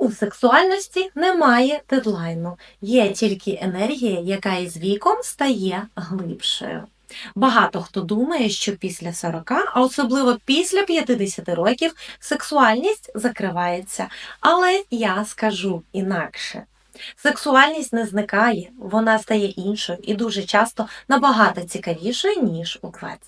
У сексуальності немає дедлайну, є тільки енергія, яка із віком стає глибшою. Багато хто думає, що після 40, а особливо після 50 років, сексуальність закривається. Але я скажу інакше. Сексуальність не зникає, вона стає іншою і дуже часто набагато цікавішою, ніж у 20.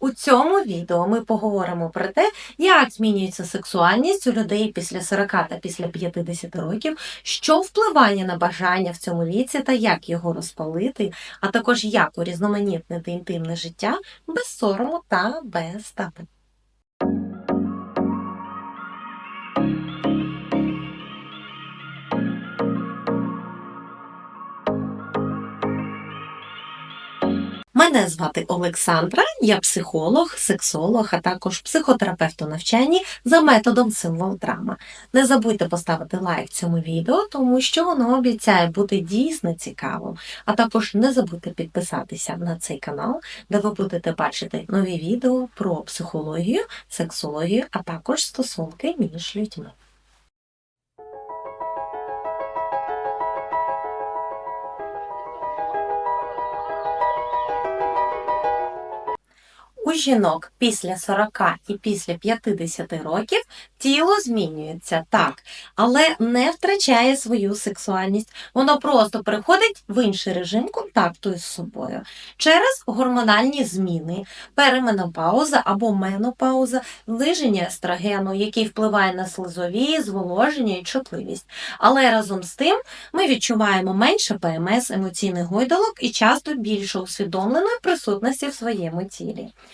У цьому відео ми поговоримо про те, як змінюється сексуальність у людей після 40 та після 50 років, що впливає на бажання в цьому віці та як його розпалити, а також як урізноманітнити інтимне життя без сорому та без табу. Мене звати Олександра, я психолог, сексолог, а також психотерапевт у навчанні за методом символ драма. Не забудьте поставити лайк цьому відео, тому що воно обіцяє бути дійсно цікавим. А також не забудьте підписатися на цей канал, де ви будете бачити нові відео про психологію, сексологію, а також стосунки між людьми. Жінок після 40 і після 50 років тіло змінюється так, але не втрачає свою сексуальність. Воно просто переходить в інший режим контакту із собою через гормональні зміни, переменопауза або менопауза, зниження естрогену, який впливає на слизові, зволоження і чутливість. Але разом з тим ми відчуваємо менше ПМС, емоційних гойдалок і часто більше усвідомленої присутності в своєму тілі.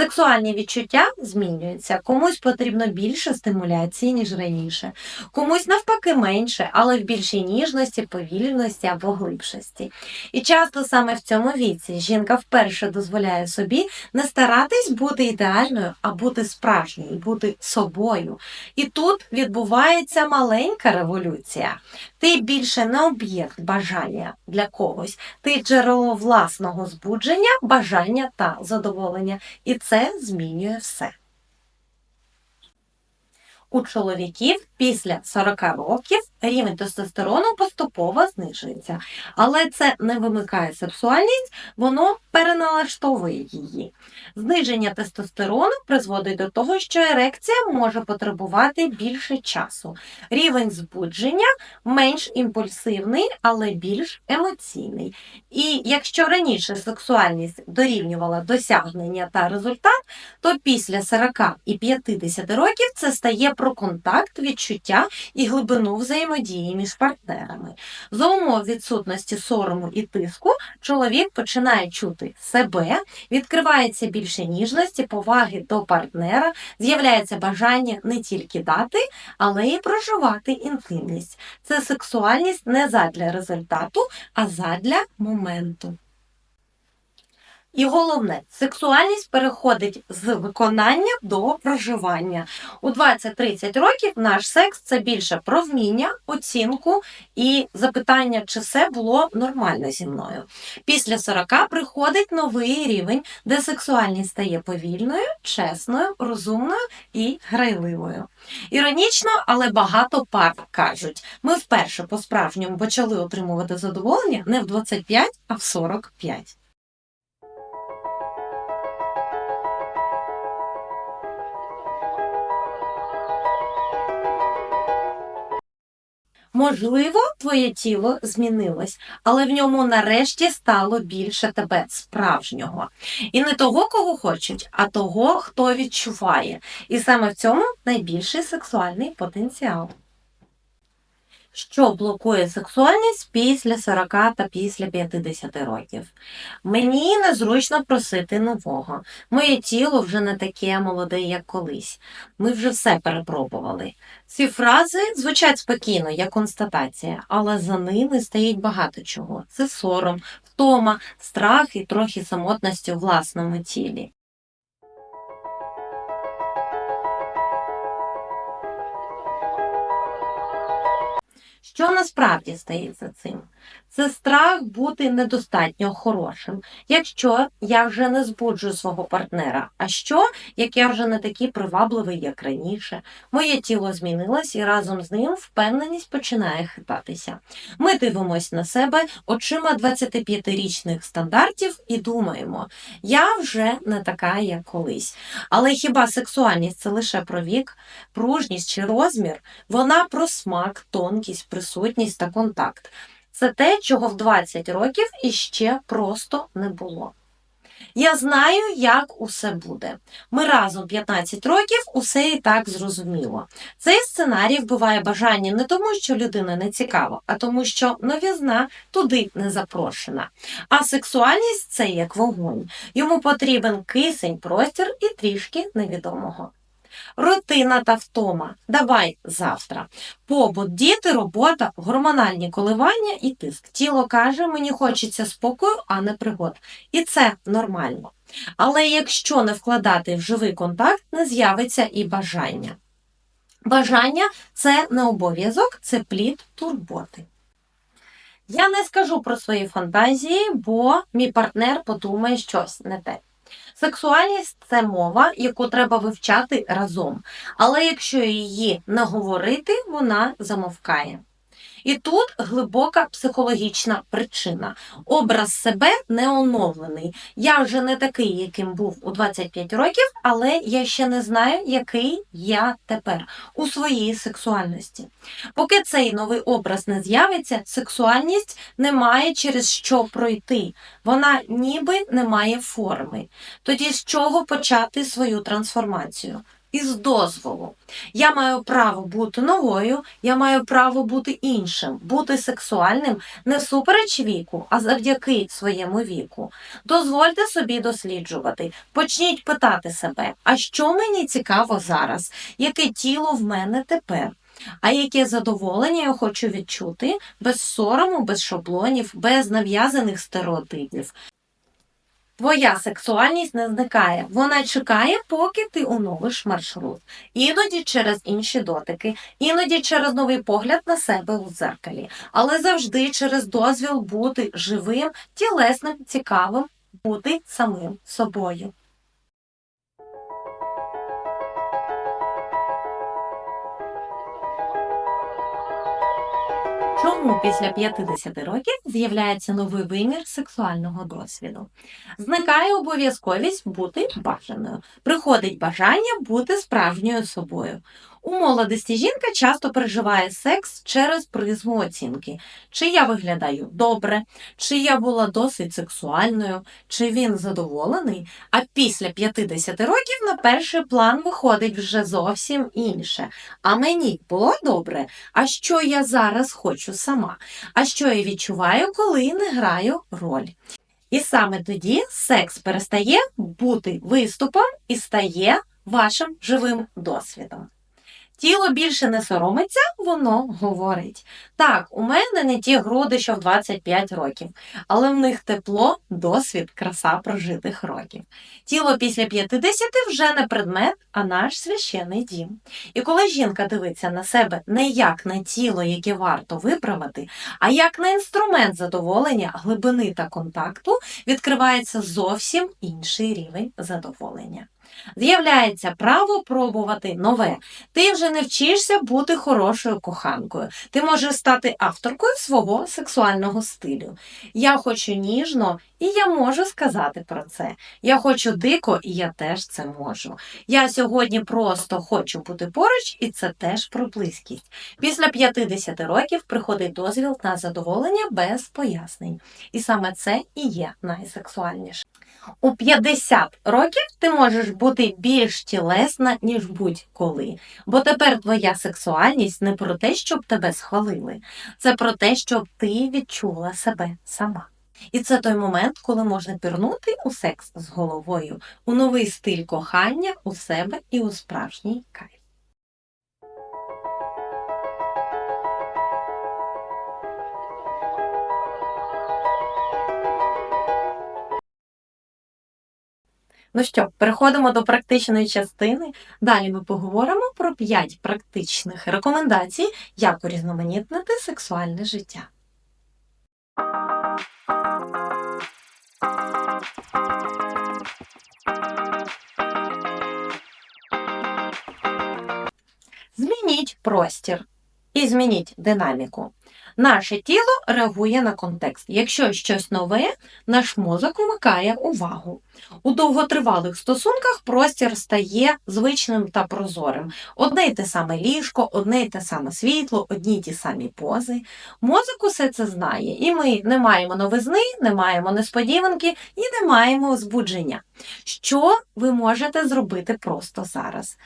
Сексуальні відчуття змінюються. Комусь потрібно більше стимуляції, ніж раніше, комусь навпаки менше, але в більшій ніжності, повільності або глибшості. І часто саме в цьому віці жінка вперше дозволяє собі не старатись бути ідеальною, а бути справжньою, бути собою. І тут відбувається маленька революція. Ти більше не об'єкт бажання для когось, ти джерело власного збудження, бажання та задоволення. І це змінює все. У чоловіків після 40 років рівень тестостерону поступово знижується, але це не вимикає сексуальність, воно переналаштовує її. Зниження тестостерону призводить до того, що ерекція може потребувати більше часу. Рівень збудження менш імпульсивний, але більш емоційний. І якщо раніше сексуальність дорівнювала досягнення та результат, то після 40 і 50 років це стає про контакт, відчуття і глибину взаємодії між партнерами. За умов відсутності сорому і тиску чоловік починає чути себе, відкривається більше ніжності, поваги до партнера, з'являється бажання не тільки дати, але й проживати інтимність. Це сексуальність не задля результату, а задля моменту. І головне, сексуальність переходить з виконання до проживання. У 20-30 років наш секс це більше про вміння, оцінку і запитання, чи все було нормально зі мною. Після 40 приходить новий рівень, де сексуальність стає повільною, чесною, розумною і грайливою. Іронічно, але багато пар кажуть, ми вперше по-справжньому почали отримувати задоволення не в 25, а в 45. Можливо, твоє тіло змінилось, але в ньому нарешті стало більше тебе справжнього. І не того, кого хочуть, а того, хто відчуває. І саме в цьому найбільший сексуальний потенціал. Що блокує сексуальність після 40 та після 50 років? Мені незручно просити нового. Моє тіло вже не таке молоде, як колись. Ми вже все перепробували. Ці фрази звучать спокійно, як констатація, але за ними стоїть багато чого. Це сором, втома, страх і трохи самотності у власному тілі. Що насправді стається цим? Це страх бути недостатньо хорошим. Якщо я вже не збуджу свого партнера, а що, як я вже не такий привабливий, як раніше, моє тіло змінилось і разом з ним впевненість починає хитатися. Ми дивимося на себе очима 25-річних стандартів і думаємо, я вже не така, як колись. Але хіба сексуальність це лише про вік, пружність чи розмір? Вона про смак, тонкість, присутність та контакт. Це те, чого в 20 років іще просто не було. Я знаю, як усе буде. Ми разом 15 років, усе і так зрозуміло. Цей сценарій вбиває бажання не тому, що людина не цікава, а тому, що новізна туди не запрошена. А сексуальність це як вогонь. Йому потрібен кисень, простір і трішки невідомого. Рутина та втома. Давай завтра. Побут, діти, робота, гормональні коливання і тиск. Тіло каже, мені хочеться спокою, а не пригод. І це нормально. Але якщо не вкладати в живий контакт, не з'явиться і бажання. Бажання це не обов'язок, це плід турботи. Я не скажу про свої фантазії, бо мій партнер подумає щось не те. Сексуальність це мова, яку треба вивчати разом. Але якщо її не говорити, вона замовкає. І тут глибока психологічна причина. Образ себе не оновлений. Я вже не такий, яким був у 25 років, але я ще не знаю, який я тепер у своїй сексуальності. Поки цей новий образ не з'явиться, сексуальність не має через що пройти. Вона ніби не має форми. Тоді з чого почати свою трансформацію? Із дозволу. Я маю право бути новою, я маю право бути іншим, бути сексуальним не всупереч віку, а завдяки своєму віку. Дозвольте собі досліджувати. Почніть питати себе, а що мені цікаво зараз, яке тіло в мене тепер? А яке задоволення я хочу відчути без сорому, без шаблонів, без нав'язаних стереотипів. Твоя сексуальність не зникає. Вона чекає, поки ти оновиш маршрут. Іноді через інші дотики, іноді через новий погляд на себе у дзеркалі, але завжди через дозвіл бути живим, тілесним, цікавим, бути самим собою. Чому після 50 років з'являється новий вимір сексуального досвіду? Зникає обов'язковість бути бажаною. Приходить бажання бути справжньою собою. У молодості жінка часто переживає секс через призму оцінки, чи я виглядаю добре, чи я була досить сексуальною, чи він задоволений. А після 50 років на перший план виходить вже зовсім інше. А мені було добре. А що я зараз хочу сама? А що я відчуваю, коли не граю роль? І саме тоді секс перестає бути виступом і стає вашим живим досвідом. Тіло більше не соромиться, воно говорить. Так, у мене не ті груди, що в 25 років, але в них тепло, досвід, краса прожитих років. Тіло після 50 вже не предмет, а наш священний дім. І коли жінка дивиться на себе не як на тіло, яке варто виправити, а як на інструмент задоволення, глибини та контакту, відкривається зовсім інший рівень задоволення. З'являється право пробувати нове. Ти вже не вчишся бути хорошою коханкою. Ти можеш стати авторкою свого сексуального стилю. Я хочу ніжно, і я можу сказати про це. Я хочу дико, і я теж це можу. Я сьогодні просто хочу бути поруч, і це теж про близькість. Після 50 років приходить дозвіл на задоволення без пояснень. І саме це і є найсексуальніше. У 50 років ти можеш бути більш тілесна, ніж будь-коли. Бо тепер твоя сексуальність не про те, щоб тебе схвалили, це про те, щоб ти відчула себе сама. І це той момент, коли можна пірнути у секс з головою, у новий стиль кохання у себе і у справжній кайф. Ну що, переходимо до практичної частини. Далі ми поговоримо про 5 практичних рекомендацій, як урізноманітнити сексуальне життя. Змініть простір і змініть динаміку. Наше тіло реагує на контекст. Якщо щось нове, наш мозок вмикає увагу. У довготривалих стосунках простір стає звичним та прозорим. Одне й те саме ліжко, одне й те саме світло, одні й ті самі пози. Мозок усе це знає, і ми не маємо новизни, не маємо несподіванки і не маємо збудження. Що ви можете зробити просто зараз?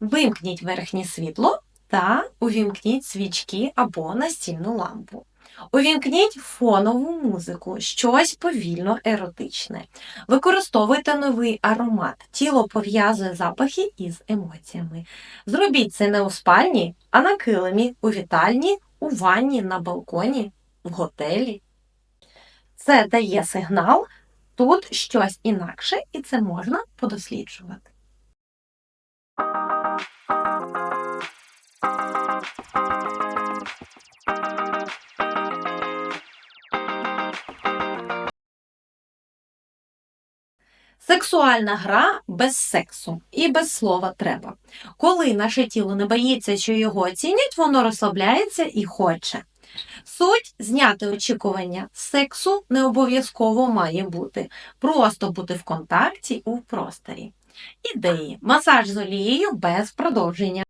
Вимкніть верхнє світло та увімкніть свічки або настільну лампу. Увімкніть фонову музику, щось повільно еротичне. Використовуйте новий аромат. Тіло пов'язує запахи із емоціями. Зробіть це не у спальні, а на килимі, у вітальні, у ванні, на балконі, в готелі. Це дає сигнал, тут щось інакше, і це можна подосліджувати. Сексуальна гра без сексу і без слова треба. Коли наше тіло не боїться, що його оцінять, воно розслабляється і хоче. Суть зняти очікування сексу не обов'язково має бути. Просто бути в контакті у просторі. Ідеї. Масаж з олією без продовження.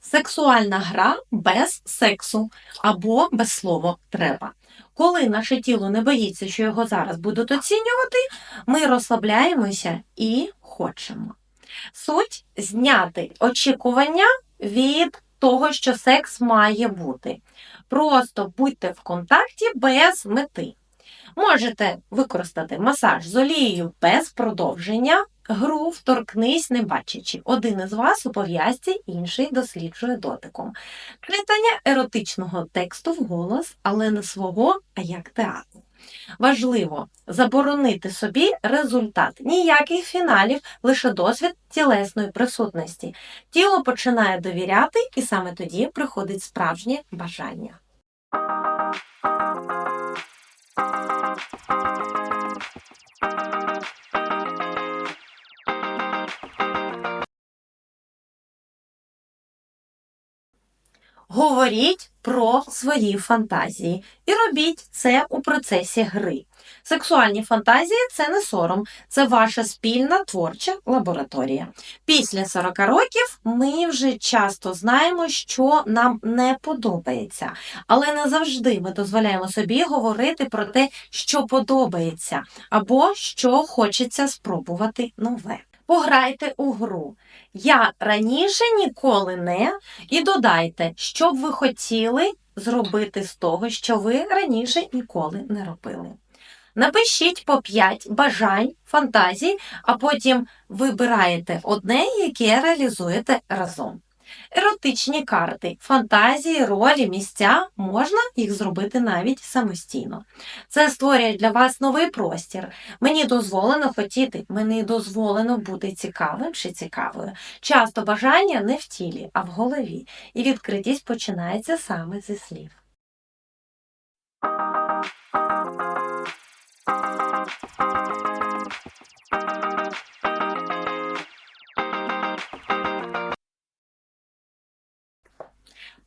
Сексуальна гра без сексу або без слова треба. Коли наше тіло не боїться, що його зараз будуть оцінювати, ми розслабляємося і хочемо. Суть зняти очікування від того, що секс має бути. Просто будьте в контакті без мети. Можете використати масаж з олією без продовження, гру вторкнись, не бачачи. Один із вас у пов'язці, інший досліджує дотиком. Читання еротичного тексту вголос, але не свого, а як театр. Важливо заборонити собі результат, ніяких фіналів, лише досвід тілесної присутності. Тіло починає довіряти, і саме тоді приходить справжнє бажання. Говоріть про свої фантазії і робіть це у процесі гри. Сексуальні фантазії це не сором, це ваша спільна творча лабораторія. Після 40 років ми вже часто знаємо, що нам не подобається, але не завжди ми дозволяємо собі говорити про те, що подобається, або що хочеться спробувати нове. Пограйте у гру. Я раніше ніколи не і додайте, що б ви хотіли зробити з того, що ви раніше ніколи не робили. Напишіть по 5 бажань, фантазій, а потім вибираєте одне, яке реалізуєте разом. Еротичні карти, фантазії, ролі, місця можна їх зробити навіть самостійно. Це створює для вас новий простір. Мені дозволено хотіти, мені дозволено бути цікавим чи цікавою. Часто бажання не в тілі, а в голові, і відкритість починається саме зі слів.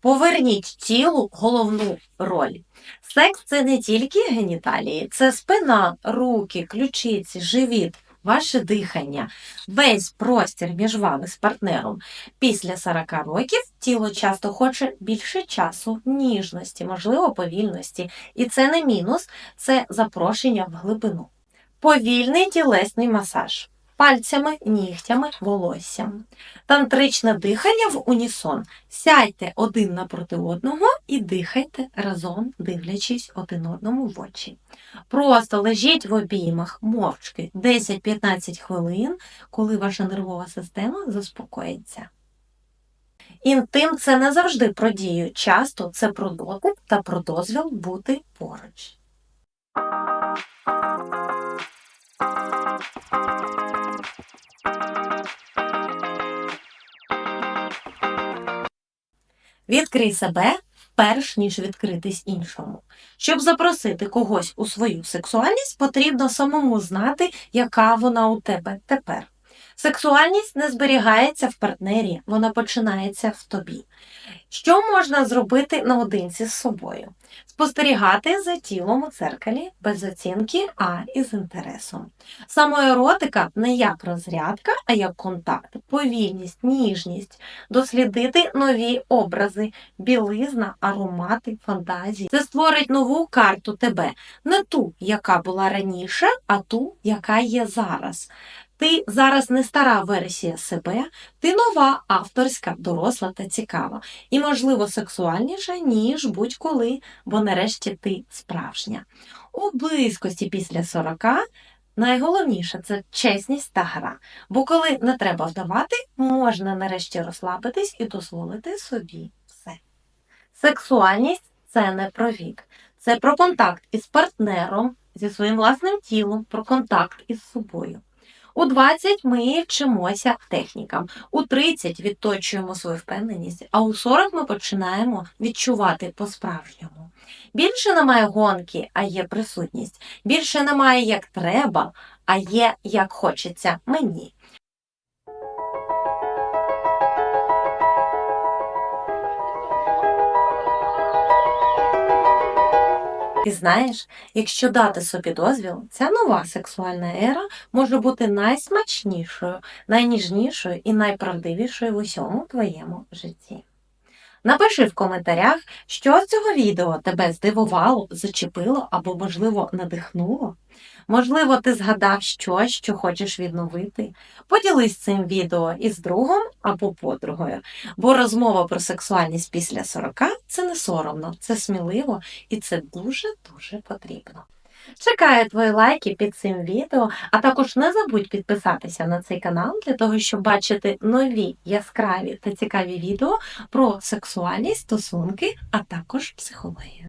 Поверніть тілу головну роль. Секс це не тільки геніталії, це спина, руки, ключиці, живіт, ваше дихання, весь простір між вами з партнером. Після 40 років тіло часто хоче більше часу, ніжності, можливо, повільності. І це не мінус, це запрошення в глибину. Повільний тілесний масаж. Пальцями, нігтями, волоссям. Тантричне дихання в унісон. Сядьте один напроти одного і дихайте разом, дивлячись один одному в очі. Просто лежіть в обіймах мовчки 10-15 хвилин, коли ваша нервова система заспокоїться. Інтим це не завжди про дію, часто це про дотик та про дозвіл бути поруч. Відкрий себе перш ніж відкритись іншому. Щоб запросити когось у свою сексуальність, потрібно самому знати, яка вона у тебе тепер. Сексуальність не зберігається в партнері, вона починається в тобі. Що можна зробити наодинці з собою? Спостерігати за тілом у дзеркалі без оцінки, а із інтересом. Самоеротика не як розрядка, а як контакт, повільність, ніжність, дослідити нові образи, білизна, аромати, фантазії. Це створить нову карту тебе, не ту, яка була раніше, а ту, яка є зараз. Ти зараз не стара версія себе, ти нова, авторська, доросла та цікава. І, можливо, сексуальніша, ніж будь-коли, бо нарешті ти справжня. У близькості після 40 найголовніше це чесність та гра. Бо коли не треба вдавати, можна нарешті розслабитись і дозволити собі все. Сексуальність це не про вік, це про контакт із партнером, зі своїм власним тілом, про контакт із собою. У 20 ми вчимося технікам, у 30 відточуємо свою впевненість, а у 40 ми починаємо відчувати по-справжньому. Більше немає гонки, а є присутність. Більше немає як треба, а є як хочеться мені. І знаєш, якщо дати собі дозвіл, ця нова сексуальна ера може бути найсмачнішою, найніжнішою і найправдивішою в усьому твоєму житті. Напиши в коментарях, що з цього відео тебе здивувало, зачепило або, можливо, надихнуло. Можливо, ти згадав щось, що хочеш відновити. Поділись цим відео із другом або подругою, бо розмова про сексуальність після 40 – це не соромно, це сміливо і це дуже-дуже потрібно. Чекаю твої лайки під цим відео, а також не забудь підписатися на цей канал для того, щоб бачити нові яскраві та цікаві відео про сексуальність, стосунки, а також психологію.